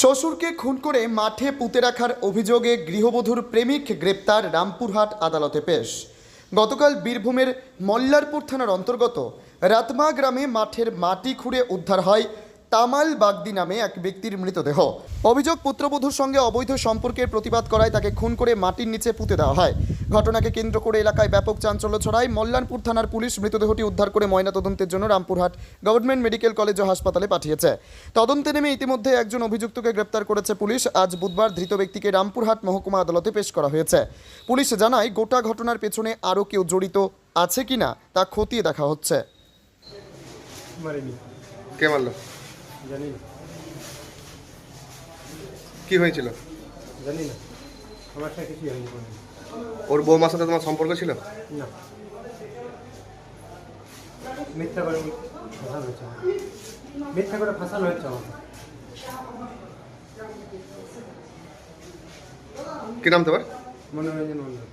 শ্বশুরকে খুন করে মাঠে পুঁতে রাখার অভিযোগে গৃহবধূর প্রেমিক গ্রেপ্তার রামপুরহাট আদালতে পেশ। গতকাল বীরভূমের মল্লারপুর থানার অন্তর্গত রাতমা গ্রামে মাঠের মাটি খুঁড়ে উদ্ধার হয় তামাল বাগদি নামে এক ব্যক্তির মৃতদেহ। অভিযোগ পুত্রবধূর সঙ্গে অবৈধ সম্পর্কের প্রতিবাদ করায় তাকে খুন করে মাটির নিচে পুঁতে দেওয়া হয়। ঘটনাকে কেন্দ্র করে এলাকায় ব্যাপক চাঞ্চল্য ছড়ায়। মল্লারপুর থানার পুলিশ মৃতদেহটি উদ্ধার করে ময়নাতদন্তের জন্য রামপুরহাট গভর্নমেন্ট মেডিকেল কলেজ ও হাসপাতালে পাঠিয়েছে। তদন্তে নেমে ইতিমধ্যে একজন অভিযুক্তকে গ্রেপ্তার করেছে পুলিশ। আজ বুধবার ধৃত ব্যক্তিকে রামপুরহাট মহকুমা আদালতে পেশ করা হয়েছে। পুলিশ জানায় গোটা ঘটনার পেছনে আরও কেউ জড়িত আছে কিনা তা খতিয়ে দেখা হচ্ছে। কে মারলো? জানি না। কি হয়েছিল? জানি না। আমার সাথে কিছুই হয়নি ওর বৌমার সাথে তোমার সম্পর্ক ছিল? না। মিথ্যা করে ফাঁসানো হয়েছে মিথ্যা করে ফাঁসানো হয়েছে কি নাম তোমার? মনোরঞ্জন মন্ডল